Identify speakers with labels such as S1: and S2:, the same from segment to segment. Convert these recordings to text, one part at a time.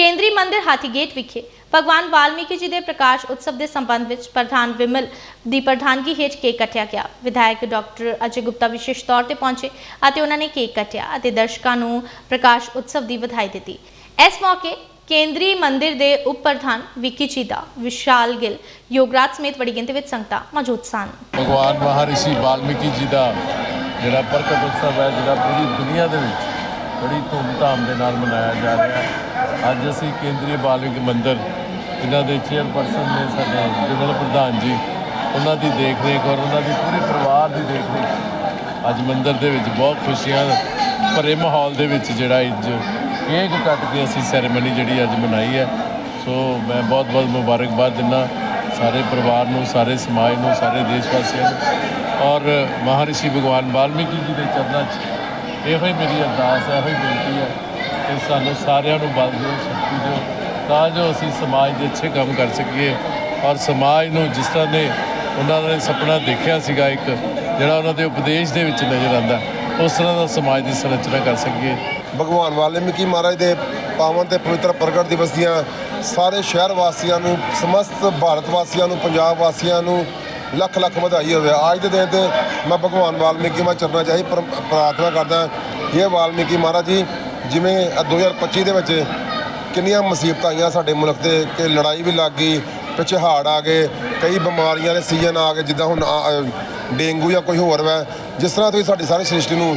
S1: ਕੇਂਦਰੀ ਮੰਦਿਰ ਹਾਥੀਗੇਟ ਵਿਖੇ ਭਗਵਾਨ ਵਾਲਮੀਕੀ ਜੀ ਦੇ ਪ੍ਰਕਾਸ਼ ਉਤਸਵ ਦੇ ਸੰਬੰਧ ਵਿੱਚ ਪ੍ਰਧਾਨ ਵਿਮਲ ਦੀ ਪ੍ਰਧਾਨਗੀ ਹੇਠ ਕੇਕ ਕੱਟਿਆ ਗਿਆ। ਵਿਧਾਇਕ ਡਾਕਟਰ ਅਜੇ ਗੁਪਤਾ ਵਿਸ਼ੇਸ਼ ਤੌਰ ਤੇ ਪਹੁੰਚੇ ਅਤੇ ਉਹਨਾਂ ਨੇ ਕੇਕ ਕੱਟਿਆ ਅਤੇ ਦਰਸ਼ਕਾਂ ਨੂੰ ਪ੍ਰਕਾਸ਼ ਉਤਸਵ ਦੀ ਵਧਾਈ ਦਿੱਤੀ। ਇਸ ਮੌਕੇ ਕੇਂਦਰੀ ਮੰਦਿਰ ਦੇ ਉਪ ਪ੍ਰਧਾਨ ਵਿੱਕੀ ਚੀਦਾ ਵਿਸ਼ਾਲ ਗਿੱਲ, ਯੋਗਰਾਜ ਸਮੇਤ ਵੱਡੀ ਗਿਣਤੀ ਵਿੱਚ ਸੰਗਤਾਂ ਮੌਜੂਦ ਸਨ।
S2: ਭਗਵਾਨ ਮਹਾਰਿਸ਼ੀ ਵਾਲਮੀਕੀ ਜੀ ਦਾ ਜਿਹੜਾ ਪ੍ਰਗਟ ਉਤਸਵ ਹੈ, ਜਿਹੜਾ ਪੂਰੀ ਦੁਨੀਆ ਦੇ ਵਿੱਚ ਬੜੀ ਧੂਮਧਾਮ ਦੇ ਨਾਲ ਮਨਾਇਆ ਜਾ ਰਿਹਾ ਹੈ। ਅੱਜ ਅਸੀਂ ਕੇਂਦਰੀ ਵਾਲਮੀਕੀ ਮੰਦਰ, ਜਿਨ੍ਹਾਂ ਦੇ ਚੇਅਰਪਰਸਨ ਨੇ ਸਾਡੇ ਵਿਮਲ ਪ੍ਰਧਾਨ ਜੀ, ਉਹਨਾਂ ਦੀ ਦੇਖ ਰੇਖ ਔਰ ਉਹਨਾਂ ਦੀ ਪੂਰੇ ਪਰਿਵਾਰ ਦੀ ਦੇਖ ਰੇਖ ਅੱਜ ਮੰਦਰ ਦੇ ਵਿੱਚ ਬਹੁਤ ਖੁਸ਼ੀਆਂ ਭਰੇ ਮਾਹੌਲ ਦੇ ਵਿੱਚ ਜਿਹੜਾ ਅੱਜ ਕੇਕ ਕੱਟ ਕੇ ਅਸੀਂ ਸੈਰੇਮਨੀ ਜਿਹੜੀ ਅੱਜ ਮਨਾਈ ਹੈ। ਸੋ ਮੈਂ ਬਹੁਤ ਬਹੁਤ ਮੁਬਾਰਕਬਾਦ ਦਿੰਦਾ ਸਾਰੇ ਪਰਿਵਾਰ ਨੂੰ, ਸਾਰੇ ਸਮਾਜ ਨੂੰ, ਸਾਰੇ ਦੇਸ਼ ਵਾਸੀਆਂ ਨੂੰ। ਔਰ ਮਹਾਰਿਸ਼ੀ ਭਗਵਾਨ ਵਾਲਮੀਕੀ ਜੀ ਦੇ ਚਰਨਾਂ 'ਚ ਇਹੋ ਹੀ ਮੇਰੀ ਅਰਦਾਸ ਹੈ, ਇਹੋ ਹੀ ਬੇਨਤੀ ਹੈ। ਕਿ ਸਾਨੂੰ ਸਾਰਿਆਂ ਨੂੰ ਬਲ ਦਿਓ, ਸ਼ਕਤੀ ਦਿਓ, ਤਾਂ ਜੋ ਅਸੀਂ ਸਮਾਜ ਦੇ ਅੱਛੇ ਕੰਮ ਕਰ ਸਕੀਏ। ਔਰ ਸਮਾਜ ਨੂੰ ਜਿਸ ਤਰ੍ਹਾਂ ਨੇ ਉਹਨਾਂ ਨੇ ਸੁਪਨਾ ਦੇਖਿਆ ਸੀਗਾ ਇੱਕ, ਜਿਹੜਾ ਉਹਨਾਂ ਦੇ ਉਪਦੇਸ਼ ਦੇ ਵਿੱਚ ਨਜ਼ਰ ਆਉਂਦਾ, ਉਸ ਤਰ੍ਹਾਂ ਦਾ ਸਮਾਜ ਦੀ ਸੰਰਚਨਾ ਕਰ ਸਕੀਏ।
S3: ਭਗਵਾਨ ਵਾਲਮੀਕੀ ਮਹਾਰਾਜ ਦੇ ਪਾਵਨ ਤੇ ਪਵਿੱਤਰ ਪ੍ਰਗਟ ਦਿਵਸ ਦੀਆਂ ਸਾਰੇ ਸ਼ਹਿਰ ਵਾਸੀਆਂ ਨੂੰ, ਸਮਸਤ ਭਾਰਤ ਵਾਸੀਆਂ ਨੂੰ, ਪੰਜਾਬ ਵਾਸੀਆਂ ਨੂੰ ਲੱਖ ਲੱਖ ਵਧਾਈ ਹੋਵੇ। ਅੱਜ ਦੇ ਦਿਨ ਤੇ ਮੈਂ ਭਗਵਾਨ ਵਾਲਮੀਕੀ ਮਾ ਚਰਨਾ ਚਾਹੀ ਪ੍ਰਾਰਥਨਾ ਕਰਦਾ ਇਹ ਵਾਲਮੀਕੀ ਮਹਾਰਾਜ ਜੀ ਜਿਵੇਂ ਆਹ 2025 ਦੇ ਵਿੱਚ ਕਿੰਨੀਆਂ ਮੁਸੀਬਤਾਂ ਆਈਆਂ ਸਾਡੇ ਮੁਲਕ ਤੇ, ਕਿ ਲੜਾਈ ਵੀ ਲੱਗ ਗਈ, ਪਿੱਛੇ ਹਾੜ ਆ ਗਏ, ਕਈ ਬਿਮਾਰੀਆਂ ਦੇ ਸੀਜ਼ਨ ਆ ਗਏ, ਜਿੱਦਾਂ ਹੁਣ ਡੇਂਗੂ ਜਾਂ ਕੋਈ ਹੋਰ ਵੈ। ਜਿਸ ਤਰ੍ਹਾਂ ਤੁਸੀਂ ਸਾਡੀ ਸਾਰੀ ਸ੍ਰਿਸ਼ਟੀ ਨੂੰ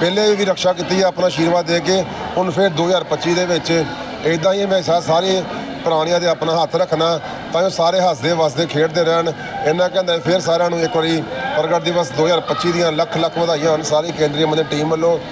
S3: ਪਹਿਲੇ ਵੀ ਰੱਖਿਆ ਕੀਤੀ ਹੈ ਆਪਣਾ ਆਸ਼ੀਰਵਾਦ ਦੇ ਕੇ, ਹੁਣ ਫਿਰ 2025 ਦੇ ਵਿੱਚ ਇਦਾਂ ਹੀ ਮੈਂ ਸਾਰੇ ਪ੍ਰਾਣੀਆਂ ਦੇ ਆਪਣਾ ਹੱਥ ਰੱਖਣਾ, ਤਾਂ ਜੋ ਸਾਰੇ ਹੱਸਦੇ ਵਸਦੇ ਖੇਡਦੇ ਰਹਿਣ। ਇਹਨਾਂ ਕਹਿੰਦਾ ਫਿਰ ਸਾਰਿਆਂ ਨੂੰ ਇੱਕ ਵਾਰੀ ਪ੍ਰਗਟ ਦਿਵਸ 2025 ਦੀਆਂ ਲੱਖ ਲੱਖ ਵਧਾਈਆਂ ਹਨ, ਸਾਰੀ ਕੇਂਦਰੀ ਮੰਦਿਰ ਟੀਮ ਵੱਲੋਂ।